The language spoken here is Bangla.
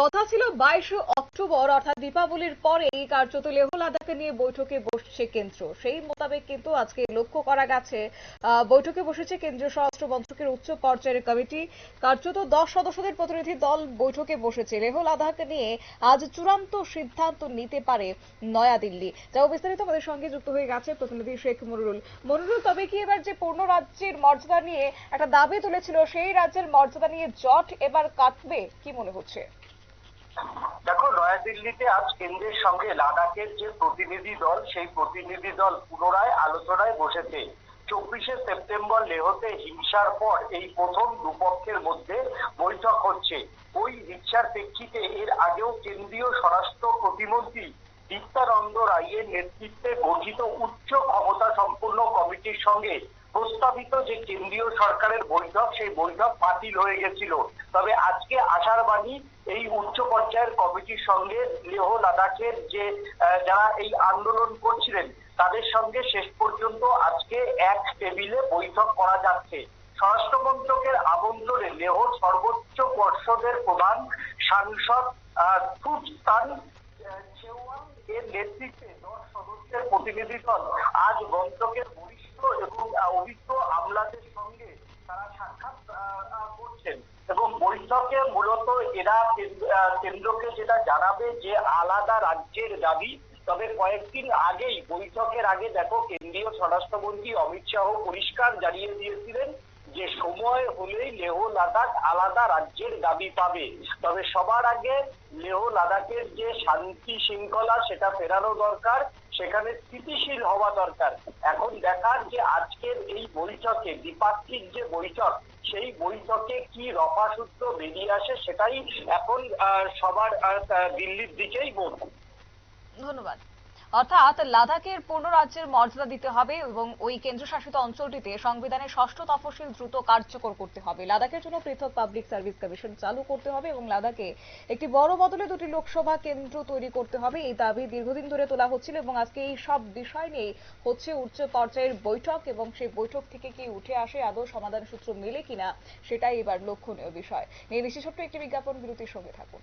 কথা ছিল বাইশে অক্টোবর, অর্থাৎ দীপাবলির পরেই কার্যত লেহ লাদাখকে নিয়ে বৈঠকে বসছে কেন্দ্র। সেই মোতাবেক কিন্তু আজকে লক্ষ্য করা গেছে বৈঠকে বসেছে কেন্দ্রীয় স্বরাষ্ট্র মন্ত্রকের উচ্চ পর্যায়ের কমিটি। কার্যত দশ সদস্যদের প্রতিনিধি দল বৈঠকে বসেছে। লেহ লাদাখ নিয়ে আজ চূড়ান্ত সিদ্ধান্ত নিতে পারে নয়াদিল্লি। যা বিস্তারিত আমাদের সঙ্গে যুক্ত হয়ে গেছে প্রতিনিধি শেখ মনিরুল মনিরুল তবে কি এবার যে পূর্ণ রাজ্যের মর্যাদা নিয়ে একটা দাবি তুলেছিল, সেই রাজ্যের মর্যাদা নিয়ে জট এবার কাটবে, কি মনে হচ্ছে? দেখো নয়াদিল্লিতে আজ কেন্দ্রের সঙ্গে লাদাখের যে প্রতিনিধি দল, সেই প্রতিনিধি দল পুনরায় আলোচনায় বসেছে। চব্বিশে সেপ্টেম্বর লেহতে হিংসার পর এই প্রথম দুপক্ষের মধ্যে বৈঠক হচ্ছে। ওই হিংসার প্রেক্ষিতে এর আগেও কেন্দ্রীয় স্বরাষ্ট্র প্রতিমন্ত্রী নিত্যানন্দ রায়ের নেতৃত্বে গঠিত উচ্চ ক্ষমতা সম্পন্ন কমিটির সঙ্গে প্রস্তাবিত যে কেন্দ্রীয় সরকারের বৈঠক, সেই বৈঠক বাতিল হয়ে গেছিল। তবে আজকে আশার বাণী এই উচ্চ পর্যায়ের কমিটির সঙ্গে লেহ লাদাখের যে যারা এই আন্দোলন করছিলেন, তাদের সঙ্গে শেষ পর্যন্ত আজকে এক টেবিলে বৈঠক করা যাচ্ছে। স্বরাষ্ট্র মন্ত্রকের আমন্ত্রণে লেহর সর্বোচ্চ পর্ষদের প্রধান সাংসদ নেতৃত্বে দশ সদস্যের প্রতিনিধি দল আজ গন্তকের বরিষ্ঠ এবং অভিজ্ঞ আমলাদের সঙ্গে তারা সাক্ষাৎ করছেন। এবং বৈঠকে মূলত এরা কেন্দ্রকে যেটা জানাবে যে আলাদা রাজ্যের দাবি, তবে কয়েকদিন আগেই বৈঠকের আগে দেখো কেন্দ্রীয় স্বরাষ্ট্রমন্ত্রী অমিত শাহ পরিষ্কার জানিয়ে দিয়েছিলেন সময় হলেই লেহ লাদাখ আলাদা রাজ্যের দাবি পাবে। তবে সবার আগে লেহ লাদাখের যে শান্তি শৃঙ্খলা, সেটা ফেরানো দরকার, সেখানে স্থিতিশীল হওয়া দরকার। এখন দেখার যে আজকের এই বৈঠকে, দ্বিপাক্ষিক যে বৈঠক, সেই বৈঠকে কি রফাসূত্র বেরিয়ে আসে সেটাই এখন সবার দিল্লির দিকেই বোধ ধন্যবাদ। অর্থাৎ লাদাখের পূর্ণ রাজ্যের মর্যাদা দিতে হবে এবং ওই কেন্দ্রশাসিত অঞ্চলটিতে সংবিধানের ষষ্ঠ তফসিল দ্রুত কার্যকর করতে হবে। লাদাখের জন্য পৃথক পাবলিক সার্ভিস কমিশন চালু করতে হবে এবং লাদাখে একটি বড় বদলে দুটি লোকসভা কেন্দ্র তৈরি করতে হবে। এই দাবি দীর্ঘদিন ধরে তোলা হচ্ছিল এবং আজকে এই সব বিষয় নিয়ে হচ্ছে উচ্চ পর্যায়ের বৈঠক এবং সেই বৈঠক থেকে কি উঠে আসে আদৌ সমাধান সূত্র মেলে কিনা সেটাই এবার লক্ষণীয় বিষয়। এই বিশেষত্ব একটি বিজ্ঞাপন বিরতির সঙ্গে থাকুন।